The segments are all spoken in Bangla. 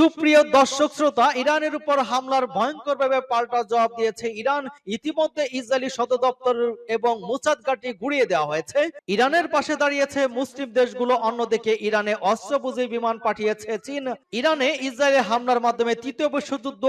সুপ্রিয় দর্শক শ্রোতা, ইরানের উপর হামলার ভয়ঙ্করভাবে পাল্টা জবাব দিয়েছে ইরান। ইতিমধ্যে ইসরায়েলি সদর দপ্তর এবং মুসাদ ঘাঁটি গুড়িয়ে দেওয়া হয়েছে। ইরানের পাশে দাঁড়িয়েছে মুসলিম দেশগুলো, অন্যদিকে ইরানে অস্ত্রপুঁজি বিমান পাঠিয়েছে চীন। ইরানে ইসরায়েলের হামলার মাধ্যমে তৃতীয় বিশ্বযুদ্ধ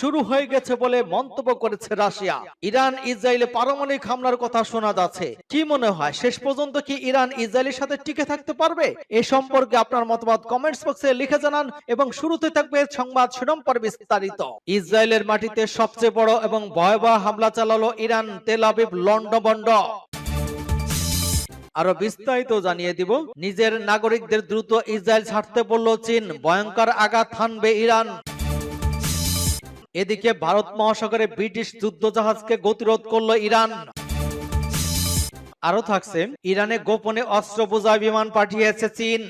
শুরু হয়ে গেছে বলে মন্তব্য করেছে রাশিয়া। ইরান, ইসরায়েলে পারমাণবিক হামলার কথা শোনা যাচ্ছে। কি মনে হয়, শেষ পর্যন্ত কি ইরান ইসরায়েলের সাথে টিকে থাকতে পারবে? এ সম্পর্কে আপনার মতামত কমেন্টস বক্সে লিখে জানান এবং শুরুতে থাকবে সংবাদ শিরোম পর বিস্তারিত। ইসরায়েলের মাটিতে সবচেয়ে বড় এবং ভয়াবহ হামলা চালালো ইরান, তেল আবিব লন্ডবন্ড আরও বিস্তারিত জানিয়ে দিব, নিজের নাগরিকদের দ্রুত ইসরায়েল ছাড়তে বলল চীন, ভয়ঙ্কর আঘাত হানবে ইরান। এদিকে ভারত মহাসাগরে ব্রিটিশ যুদ্ধজাহাজকে গতিরোধ করল ইরান। আরও থাকছে, ইরানে গোপনে অস্ত্র বোঝায় বিমান পাঠিয়েছে চীন।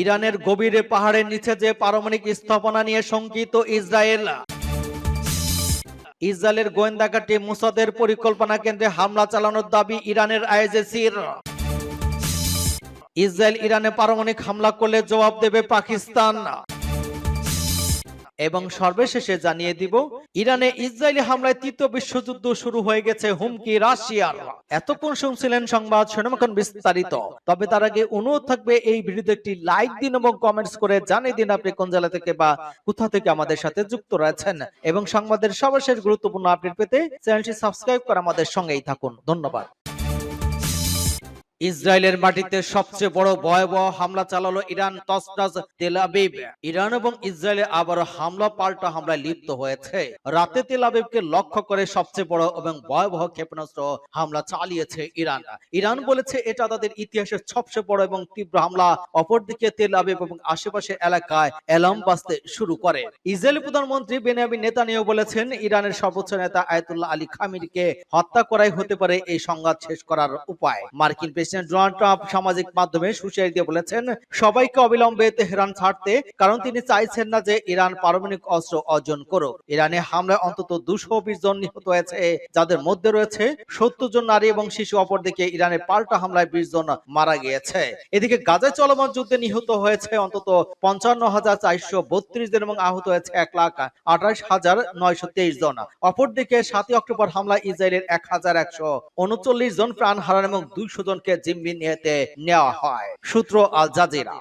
ইরানের গভীরে পাহাড়ের নিচে যে পারমাণবিক স্থাপনা নিয়ে শঙ্কিত ইসরায়েল। ইসরায়েলের গোয়েন্দা ঘাঁটি মুসাদের পরিকল্পনা কেন্দ্রে হামলা চালানোর দাবি ইরানের আইজেসির ইসরায়েল ইরানে পারমাণবিক হামলা করলে জবাব দেবে পাকিস্তান। এবং সর্বশেষে জানিয়ে দিব, ইরানে ইসরায়েলি হামলায় তৃতীয় বিশ্বযুদ্ধ শুরু হয়ে গেছে হুমকি রাশিয়ার। এতক্ষণ শুনছিলেন সংবাদ শুনমখন বিস্তারিত। তবে তার আগে অনুরোধ থাকবে, এই ভিডিওতে একটি লাইক দিন এবং কমেন্টস করে জানিয়ে দিন আপনি কোন জেলা থেকে বা কোথা থেকে আমাদের সাথে যুক্ত রয়েছেন। এবং সংবাদের সর্বশেষ গুরুত্বপূর্ণ আপডেট পেতে চ্যানেলটি সাবস্ক্রাইব করে আমাদের সঙ্গেই থাকুন। ধন্যবাদ। ইসরায়েলের মাটিতে সবচেয়ে বড় ভয়াবহ হামলা চালালো ইরান তসনাজ তেল আবিব। ইরান এবং ইসরায়েলে আবারও হামলা, পাল্টা হামলায় লিপ্ত হয়েছে। রাতে তেল আবিবকে লক্ষ্য করে সবচেয়ে বড় এবং ভয়াবহ ক্ষেপণাস্ত্র হামলা চালিয়েছে ইরান। ইরান বলেছে, এটা তাদের ইতিহাসের সবচেয়ে বড় এবং তীব্র হামলা। অপরদিকে তেল আবিব এবং আশেপাশের এলাকায় অ্যালার্ম বাজতে শুরু করে। ইসরায়েলি প্রধানমন্ত্রী বেনিয়ামিন নেতানিয়াহু বলেছেন, ইরানের সর্বোচ্চ নেতা আয়াতুল্লাহ আলী খামিরকে হত্যা করাই হতে পারে এই সংঘাত শেষ করার উপায়। মার্কিন প্রেসিডেন্ট ডোনাল্ড ট্রাম্প সামাজিক মাধ্যমে সুশারি দিয়ে বলেছেন, সবাইকে অবিলম্বে তেহরান ছাড়তে, কারণ তিনি চাইছেন না যে ইরান পারমাণবিক অস্ত্র অর্জন করুক। ইরানে হামলায় অন্তত দুশো বিশ জন নিহত হয়েছে, যাদের মধ্যে রয়েছে সত্তর জন নারী এবং শিশু, অপরদিকে ইরানের পাল্টা হামলায় বিশ জন মারা গিয়েছে। এদিকে গাজায় চলমান যুদ্ধে নিহত হয়েছে অন্তত পঞ্চান্ন হাজার চারশো বত্রিশ জন এবং আহত হয়েছে এক লাখ আঠাশ হাজার নয়শো তেইশ জন। অপরদিকে সাতই অক্টোবর হামলায় ইসরায়েলের এক হাজার একশো উনচল্লিশ জন প্রাণ হারান এবং দুইশো জনকে জিম্মি নিয়েতে নেওয়া হয়। সূত্র আল জাজিরা।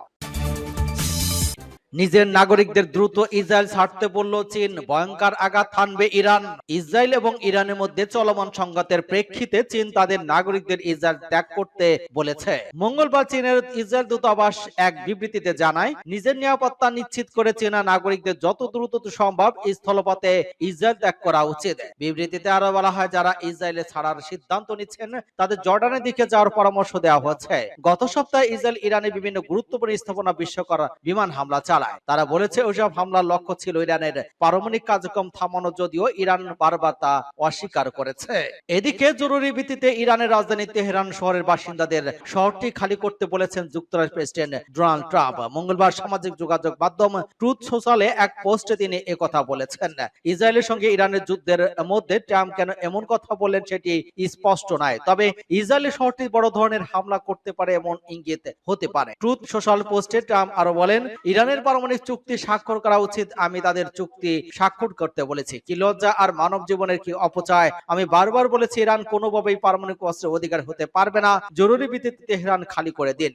নিজের নাগরিকদের দ্রুত ইসরায়েল ছাড়তে বলল, চীন ভয়ঙ্কর আঘাত হানবে ইরান। ইসরায়েল এবং ইরানের মধ্যে চলমান সংঘাতের প্রেক্ষিতে চীন তাদের নাগরিকদের ইসরায়েল ত্যাগ করতে বলেছে। মঙ্গলবার চীনের ইসরায়েল দূতাবাস এক বিবৃতিতে জানায়, নিজের নিরাপত্তা নিশ্চিত করে চীনা নাগরিকদের যত দ্রুত সম্ভব স্থলপথে ইসরায়েল ত্যাগ করা উচিত। বিবৃতিতে আরও বলা হয়, যারা ইসরায়েলে ছাড়ার সিদ্ধান্ত নিচ্ছেন, তাদের জর্ডানের দিকে যাওয়ার পরামর্শ দেওয়া হয়েছে গত সপ্তাহে ইসরায়েল ইরানে বিভিন্ন গুরুত্বপূর্ণ স্থাপনা বিশ্বকর বিমান হামলা চালায়। তারা বলেছে ওইসব হামলার লক্ষ্য ছিল ইরানের পারমাণবিক কার্যক্রম থামানো যদিও ইরান বারবার তা অস্বীকার করেছে। এদিকে জরুরি ভিত্তিতে ইরানের রাজধানী তেহরান শহরের বাসিন্দাদের শহরটি খালি করতে বলেছেন যুক্তরাষ্ট্র প্রেসিডেন্ট ডোনাল্ড ট্রাম্প। মঙ্গলবার সামাজিক যোগাযোগ মাধ্যম ট্রুথ সোশ্যালে এক পোস্টে তিনি একথা বলেছেন। ইসরায়েলের সঙ্গে ইরানের যুদ্ধের মধ্যে ট্রাম্প কেন এমন কথা বললেন সেটি স্পষ্ট নয়, তবে ইসরায়েলের শহরটি বড় ধরনের হামলা করতে পারে এমন ইঙ্গিত হতে পারে। ট্রুথ সোশ্যাল পোস্টে ট্রাম্প আরও বলেন, ইরানের পারমাণবিক চুক্তি স্বাক্ষর করা উচিত, আমি তাদের চুক্তি স্বাক্ষর করতে বলেছি। কি লজ্জা আর মানব জীবনের কি অপচয়? আমি বারবার বলেছি, ইরান কোনোভাবেই পারমাণবিক অস্ত্রের অধিকার হতে পারবে না। জরুরি ভিত্তিতে তেহরান খালি করে দিন।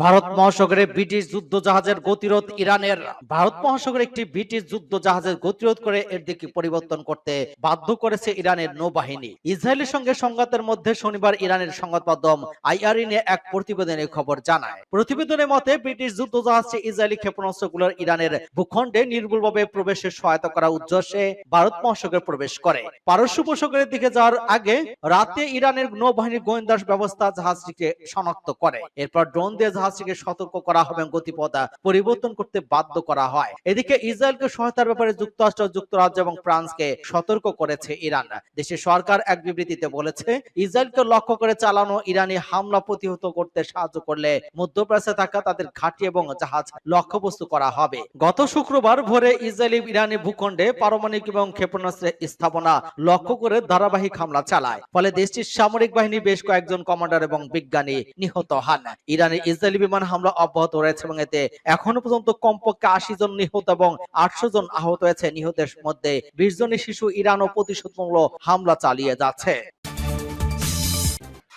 ভারত মহাসাগরে ব্রিটিশ যুদ্ধ জাহাজের গতিরোধ ইরানের ভারত মহাসাগরে একটি ব্রিটিশ যুদ্ধ জাহাজের গতিরোধ করে এর দিকে পরিবর্তন করতে বাধ্য করেছে ইরানের নৌবাহিনী। ইসরায়েলের সঙ্গে সংঘাতের মধ্যে শনিবার ইরানের সংবাদ মাধ্যম আইআরইনে এক প্রতিবেদনের খবর জানায়। প্রতিবেদনের মতে, ব্রিটিশ যুদ্ধ জাহাজটি ইসরায়েলি ক্ষেপণাস্ত্রগুলোর ইরানের ভূখণ্ডে নির্ভুলভাবে প্রবেশের সহায়তা করার উদ্দেশ্যে ভারত মহাসাগরে প্রবেশ করে। পারস্য উপসাগরের দিকে যাওয়ার আগে রাতে ইরানের নৌবাহিনীর গোয়েন্দা ব্যবস্থা জাহাজটিকে শনাক্ত করে। এরপর ড্রোন দিয়ে জাহাজটিকে সতর্ক করা হবে গতিপথ পরিবর্তন করতে বাধ্য করা হয়। এদিকে ইসরায়েলকে সহায়তার ব্যাপারে যুক্তরাষ্ট্র যুক্তরাজ্য এবং ফ্রান্সকে সতর্ক করেছে ইরান। দেশের সরকার এক বিবৃতিতে বলেছে, ইসরায়েলকে লক্ষ্য করে চালানো ইরানি হামলা প্রতিহত করতে সাহায্য করলে মধ্যপ্রাচ্যে থাকা তাদের ঘাঁটি এবং জাহাজ লক্ষ্যবস্তু করা হবে। গত শুক্রবার ভোরে ইসরায়েলি ইরানি ভূখণ্ডে পারমাণবিক এবং ক্ষেপণাস্ত্রের স্থাপনা লক্ষ্য করে ধারাবাহিক হামলা চালায়। ফলে দেশটির সামরিক বাহিনী বেশ কয়েকজন কমান্ডার এবং বিজ্ঞানী নিহত হন। ইরানের ইসরায়েলি ইসরায়েলি বিমান হামলা অব্যাহত রয়েছে এবং এতে এখনও পর্যন্ত কমপক্ষে আশি জন নিহত এবং আটশো জন আহত হয়েছে। নিহতের মধ্যে বিশ জনের শিশু ইরানও প্রতিশোধমূলক হামলা চালিয়ে যাচ্ছে।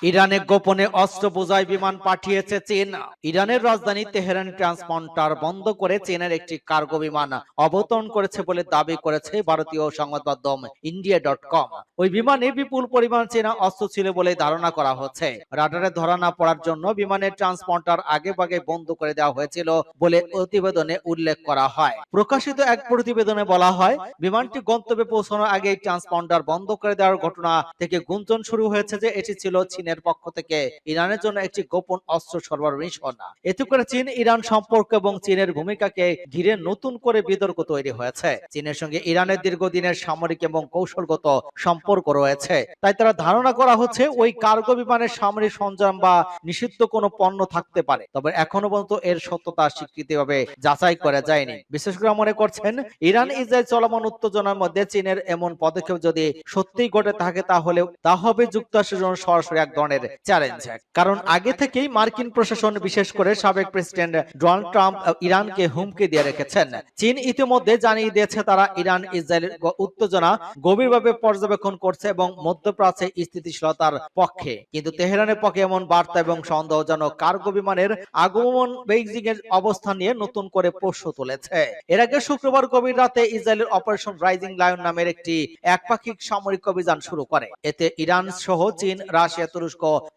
ইরানে গোপনে অস্ত্র বোঝাই বিমান পাঠিয়েছে চীন। ইরানের রাজধানী তেহরান ট্রান্সপন্টার বন্ধ করে চীনের একটি কার্গো বিমান অবতরণ করেছে বলে দাবি করেছে ভারতীয় সংবাদ মাধ্যম ইন্ডিয়া ডট কম। ওই বিমানে বিপুল পরিমাণ চীনা অস্ত্র ছিল বলে ধারণা করা হচ্ছে। রাডারে ধরা না পড়ার জন্য বিমানের ট্রান্সপন্টার আগে ভাগে বন্ধ করে দেওয়া হয়েছিল বলে প্রতিবেদনে উল্লেখ করা হয়। প্রকাশিত এক প্রতিবেদনে বলা হয়, বিমানটি গন্তব্যে পৌঁছানোর আগে ট্রান্সপন্ডার বন্ধ করে দেওয়ার ঘটনা থেকে গুঞ্জন শুরু হয়েছে যে এটি ছিল চীনের পক্ষ থেকে ইরানের জন্য একটি গোপন অস্ত্র সরবরাহ মিশন এতে করে চীন, ইরান সম্পর্ক এবং চীনের ভূমিকাকে ঘিরে নতুন করে বিতর্ক তৈরি হয়েছে। চীনের সঙ্গে ইরানের দীর্ঘদিনের সামরিক এবং কৌশলগত সম্পর্ক রয়েছে। তাই তারা ধারণা করা হচ্ছে ওই কার্গো বিমানের সামরিক সরঞ্জাম বা নিষিদ্ধ কোনো পণ্য থাকতে পারে। তবে এখনও পর্যন্ত এর সত্যতা স্বীকৃতিভাবে যাচাই করা যায়নি। বিশেষজ্ঞরা মনে করছেন, ইরান, ইসরায়েল চলমান উত্তেজনার মধ্যে চীনের এমন পদক্ষেপ যদি সত্যিই ঘটে থাকে তাহলে তা হবে যুক্তরাষ্ট্রের জন্য সরাসরি এক ধরনের চ্যালেঞ্জ কারণ আগে থেকেই মার্কিন প্রশাসন, বিশেষ করে সাবেক প্রেসিডেন্ট ডোনাল্ড ট্রাম্প ইরানকে হুমকি দিয়ে রেখেছেন। চীন ইতিমধ্যে জানিয়ে দিয়েছে তারা ইরান, ইসরায়েলের উত্তেজনা গভীরভাবে পর্যবেক্ষণ করছে এবং মধ্যপ্রাচ্যে স্থিতিশীলতার পক্ষে। কিন্তু তেহরানের পক্ষে এমন বার্তা এবং সন্দেহজনক কার্গো বিমানের আগমন বেইজিং এর অবস্থান নিয়ে নতুন করে প্রশ্ন তুলেছে। এর আগে শুক্রবার গভীর রাতে ইসরায়েলের অপারেশন রাইজিং লায়ন নামের একটি একপাক্ষিক সামরিক অভিযান শুরু করে। এতে ইরান সহ চীন, রাশিয়া, তুরস্ক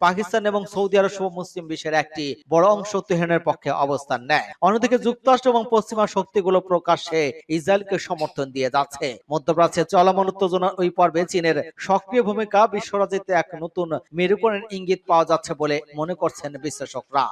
পাকিস্তান এবং সৌদি আরব সহ মুসলিম বিশ্বের একটি বড় অংশ তেহরানের পক্ষে অবস্থান নেয়। অন্যদিকে যুক্তরাষ্ট্র এবং পশ্চিমা শক্তিগুলো প্রকাশ্যে ইসরায়েলকে সমর্থন দিয়ে যাচ্ছে। মধ্যপ্রাচ্যে চলমান উত্তেজনার ওই পর্বে চীনের সক্রিয় ভূমিকা বিশ্বরাজিতে এক নতুন মেরুকরণের ইঙ্গিত পাওয়া যাচ্ছে বলে মনে করছেন বিশ্লেষকরা।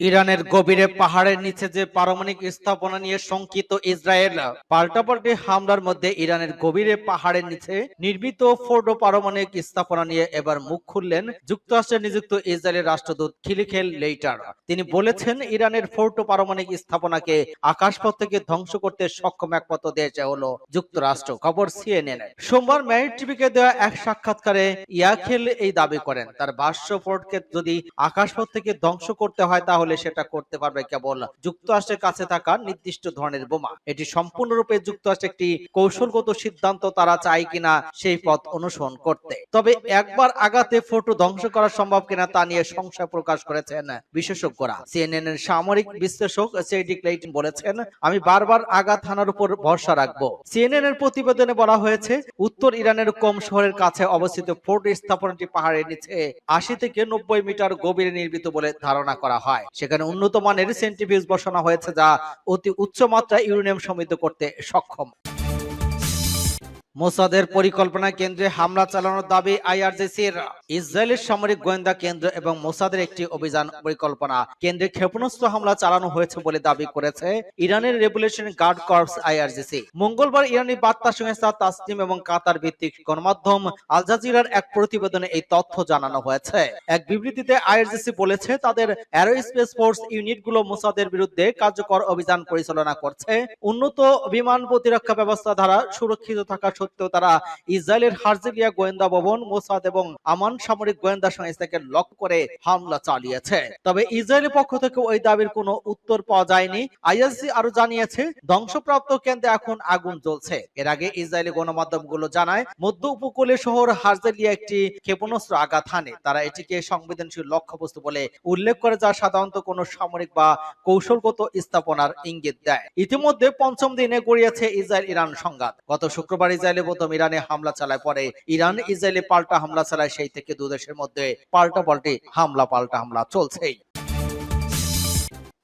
ইরানের গভীরে পাহাড়ের নিচে যে পারমাণবিক স্থাপনা নিয়ে শঙ্কিত ইসরায়েল, পাল্টাপাল্টি হামলার মধ্যে ইরানের গভীরে পাহাড়ের নিচে নির্মিত ফোর্ডো পারমাণবিক স্থাপনা নিয়ে এবার মুখ খুললেন যুক্তরাষ্ট্রে নিযুক্ত ইসরায়েলের রাষ্ট্রদূত খিলিখেল লেইটার। তিনি বলেছেন, ইরানের ফোর্টো পারমাণবিক স্থাপনাকে আকাশপথ থেকে ধ্বংস করতে সক্ষম একমাত্র দেশ হলো যুক্তরাষ্ট্র, খবর সিএনএন। সোমবার ম্যারিট টিভিকে দেওয়া এক সাক্ষাৎকারে ইয়াখেল এই দাবি করেন, তার ভাষ্য ফোর্টকে যদি আকাশপথ থেকে ধ্বংস করতে হয় তাহলে সেটা করতে পারবে কেবল যুক্তরাষ্ট্রের কাছে থাকা নির্দিষ্ট ধরনের বোমা। এটি সম্পূর্ণরূপে যুক্তরাষ্ট্রের একটি কৌশলগত সিদ্ধান্ত তারা চায় কিনা সেই পথ অনুসরণ করতে। তবে একবার আগাতে ফটো ধ্বংস করা সম্ভব কিনা তা নিয়ে সংশয় প্রকাশ করেছেন বিশেষজ্ঞরা। সিএনএন এর সামরিক বিশ্লেষক সেডি ক্লেইটন বলেছেন, আমি বারবার আঘাত হানার উপর ভরসা রাখব। সিএনএন এর প্রতিবেদনে বলা হয়েছে, উত্তর ইরানের কম শহরের কাছে অবস্থিত ফোর্ট স্থাপনাটি পাহাড়ের নিচে আশি থেকে নব্বই মিটার গভীরে নির্মিত বলে ধারণা করা হয়। সেখানে উন্নত মানের সেন্ট্রিফিউজ বসানো হয়েছে যা অতি উচ্চ মাত্রায় ইউরেনিয়াম সমৃদ্ধ করতে সক্ষম। মোসাদের পরিকল্পনা কেন্দ্রে হামলা চালানোর দাবি আইআরজিসির। ইসরায়েলের সামরিক গোয়েন্দা কেন্দ্র এবং মোসাদের একটি অভিযান পরিকল্পনা কেন্দ্রে ক্ষেপণাস্ত্র হামলা চালানো হয়েছে বলে দাবি করেছে ইরানের রেভুলেশন গার্ড কর্পস আইআরজিসি। মঙ্গলবার ইরানি বার্তা সংস্থা তাসনিম এবং কাতার ভিত্তিক গণমাধ্যম আল জাজিরার এক প্রতিবেদনে এই তথ্য জানানো হয়েছে। এক বিবৃতিতে আইআরজিসি বলেছে, তাদের অ্যারোস্পেস ফোর্স ইউনিটগুলো মোসাদের বিরুদ্ধে কার্যকর অভিযান পরিচালনা করছে। উন্নত বিমান প্রতিরক্ষা ব্যবস্থা দ্বারা সুরক্ষিত থাকা সত্ত্বেও তারা ইসরায়েলের হার্জেলিয়া গোয়েন্দা ভবন মোসাদ এবং আমান সামরিক গোয়েন্দা সংস্থাকে লক্ষ্য করে হামলা চালিয়েছে। তবে ইসরায়েলের পক্ষ থেকে ওই দাবির কোনো উত্তর পাওয়া যায়নি। আইএসসি আরও জানিয়েছে ধ্বংসপ্রাপ্ত কেন্দ্রে এখন আগুন জ্বলছে। এর আগে ইসরায়েলি গণমাধ্যমগুলো জানায় মধ্য উপকূলীয় শহর হার্জেলিয়া একটি ক্ষেপণাস্ত্র আঘাত হানে। তারা এটিকে সংবেদনশীল লক্ষ্যবস্তু বলে উল্লেখ করে যা সাধারণত কোনো সামরিক বা কৌশলগত স্থাপনার ইঙ্গিত দেয়। ইতিমধ্যে পঞ্চম দিনে গড়িয়েছে ইসরায়েল ইরান সংঘাত। গত শুক্রবার ইসরায়েলে প্রথম ইরানে হামলা চালায়, পরে ইরান ইসরায়েলে পাল্টা হামলা চালায়, সেই থেকে দু দেশের মধ্যে পাল্টা পাল্টি হামলা পাল্টা হামলা চলছেই।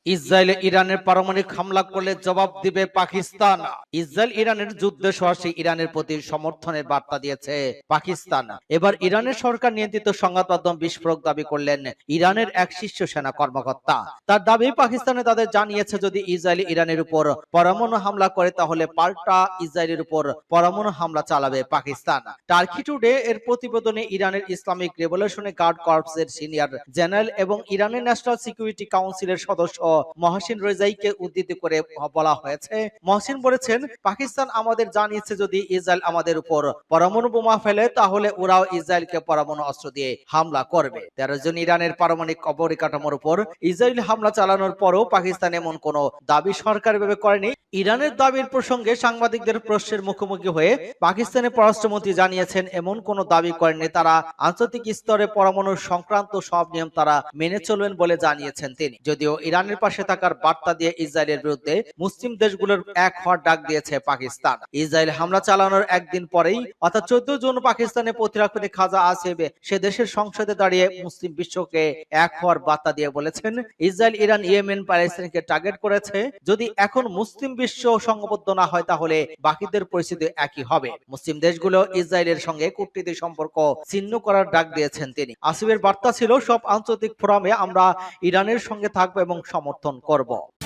ইসরায়েলে ইরানের পারমাণবিক হামলা করলে জবাব দিবে পাকিস্তান। ইসরায়েল ইরানের যুদ্ধে সরাসরি ইরানের প্রতি সমর্থনের বার্তা দিয়েছে পাকিস্তান। এবার ইরানের সরকার নিয়ন্ত্রিত সংবাদ মাধ্যম বিস্ফোরক দাবি করলেন ইরানের এক শীর্ষ সেনা কর্মকর্তা। তার দাবি, পাকিস্তানে তাদের জানিয়েছে, যদি ইসরায়েল ইরানের উপর পরমাণু হামলা করে, তাহলে পাল্টা ইসরায়েলের উপর পরমাণু হামলা চালাবে পাকিস্তান। টার্কি টুডে এর প্রতিবেদনে ইরানের ইসলামিক রেভলিউশনারি গার্ড কর্পস এর সিনিয়র জেনারেল এবং ইরানের ন্যাশনাল সিকিউরিটি কাউন্সিলের সদস্য মহসিন রেজাইকে উদ্ধৃতি করে বলা হয়েছে। মহসিন বলেছেন, পাকিস্তান আমাদের জানিয়েছে যদি ইসরায়েল আমাদের উপর পরমাণু বোমা ফেলে, তাহলে ওরাও ইসরায়েলকে পরমাণু অস্ত্র দিয়ে হামলা করবে। তেরো জন ইরানের পারমাণবিক অবরিকাঠামোর উপর ইসরায়েল হামলা চালানোর পরও পাকিস্তান এমন কোন দাবি সরকারিভাবে করেনি। ইরানের দাবির প্রসঙ্গে সাংবাদিকদের প্রশ্নের মুখোমুখি হয়ে পাকিস্তানের পররাষ্ট্রমন্ত্রী জানিয়েছেন, এমন কোন দাবি করেননি তারা। আন্তর্জাতিক স্তরে পরমাণু সংক্রান্ত সব নিয়ম তারা মেনে চলবেন বলে জানিয়েছেন তিনি। যদিও ইরানের পাশে থাকার বার্তা দিয়ে ইসরায়েলের বিরুদ্ধে মুসলিম দেশগুলোর এক হওয়ার ডাক দিয়েছে পাকিস্তান। ইসরায়েল হামলা চালানোর একদিন পরেই, অর্থাৎ চোদ্দ জুন পাকিস্তানের প্রতিরক্ষী খাজা আসেবে সে দেশের সংসদে দাঁড়িয়ে মুসলিম বিশ্বকে এক হওয়ার বার্তা দিয়ে বলেছেন, ইসরায়েল, ইরান, ইয়েমেন প্যালেস্তাইনকে টার্গেট করেছে। যদি এখন মুসলিম বিশ্ব সংঘবদ্ধ না হয়, তাহলে বাকিদের পরিস্থিতি একই হবে। মুসলিম দেশগুলো ইসরায়েলের সঙ্গে কূটনীতিক সম্পর্ক ছিন্ন করার ডাক দিয়েছেন তিনি। আসিফের বার্তা ছিল, সব আন্তর্জাতিক ফোরামে আমরা ইরানের সঙ্গে থাকব এবং সমর্থন করব।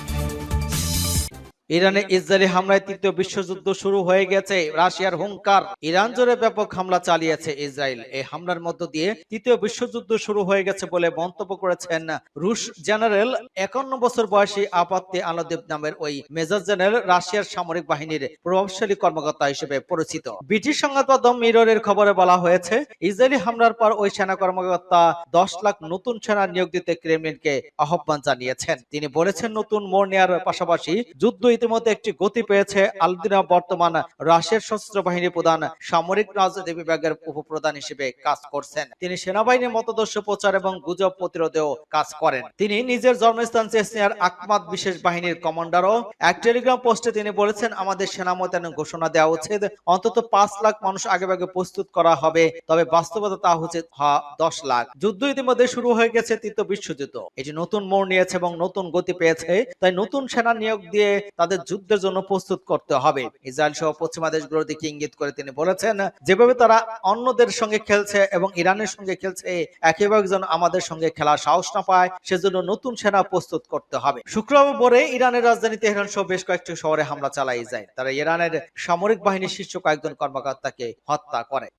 ইরানে ইসরায়েলি হামলায় তৃতীয় বিশ্বযুদ্ধ শুরু হয়ে গেছে, রাশিয়ার হুঙ্কার। ইরান জুড়ে ব্যাপক হামলা চালিয়েছে ইসরায়েল। এই হামলার মধ্য দিয়ে তৃতীয় বিশ্বযুদ্ধ শুরু হয়ে গেছে বলে মন্তব্য করেছেন রুশ জেনারেল। একান্ন বছর বয়সী আপাত্তি আলদেব নামের ওই মেজর জেনারেল রাশিয়ার সামরিক বাহিনীর প্রভাবশালী কর্মকর্তা হিসেবে পরিচিত। ব্রিটিশ সংবাদ মিররের খবরে বলা হয়েছে, ইসরায়েলি হামলার পর ওই সেনা কর্মকর্তা দশ লাখ নতুন সেনা নিয়োগ দিতে ক্রেমলিনকে আহ্বান জানিয়েছেন। তিনি বলেছেন, নতুন মোড় নেওয়ার পাশাপাশি যুদ্ধ ইতিমধ্যে একটি গতি পেয়েছে আলদিনা বর্তমান রাশিয়ার সশস্ত্র বাহিনী প্রধান সামরিক রাজনীতি বিভাগের উপপ্রধান হিসেবে কাজ করছেন। তিনি সেনাবাহিনীর মতদর্শ প্রচার এবং গুজব প্রতিরোধেও কাজ করেন। তিনি নিজের জন্মস্থান চেসনিয়ার আকমাদ বিশেষ বাহিনীর কমান্ডারও। এক টেলিগ্রাম পোস্টে তিনি বলেছেন, আমাদের সেনা মোতায়েন ঘোষণা দেওয়া উচিত। অন্তত পাঁচ লাখ মানুষ আগেভাগে প্রস্তুত করা হবে, তবে বাস্তবতা তা হচ্ছে দশ লাখ। যুদ্ধ ইতিমধ্যে শুরু হয়ে গেছে তৃতীয় বিশ্বযুদ্ধ। এটি নতুন মোড় নিয়েছে এবং নতুন গতি পেয়েছে। তাই নতুন সেনা নিয়োগ দিয়ে তাদের যুদ্ধের জন্য প্রস্তুত করতে হবে। ইসরায়েল সহ পশ্চিমা দেশগুলোর দিকে ইঙ্গিত করে তিনি বলেছেন, যেভাবে তারা অন্যদের সঙ্গে খেলছে এবং ইরানের সঙ্গে খেলছে একইভাবে যেন আমাদের সঙ্গে খেলার সাহস না পায়, সেজন্য নতুন সেনা প্রস্তুত করতে হবে। শুক্রবার ইরানের রাজধানী তেহরান সহ বেশ কয়েকটি শহরে হামলা চালায় ইসরায়েল। তারা ইরানের সামরিক বাহিনীর শীর্ষ কয়েকজন কর্মকর্তাকে হত্যা করে।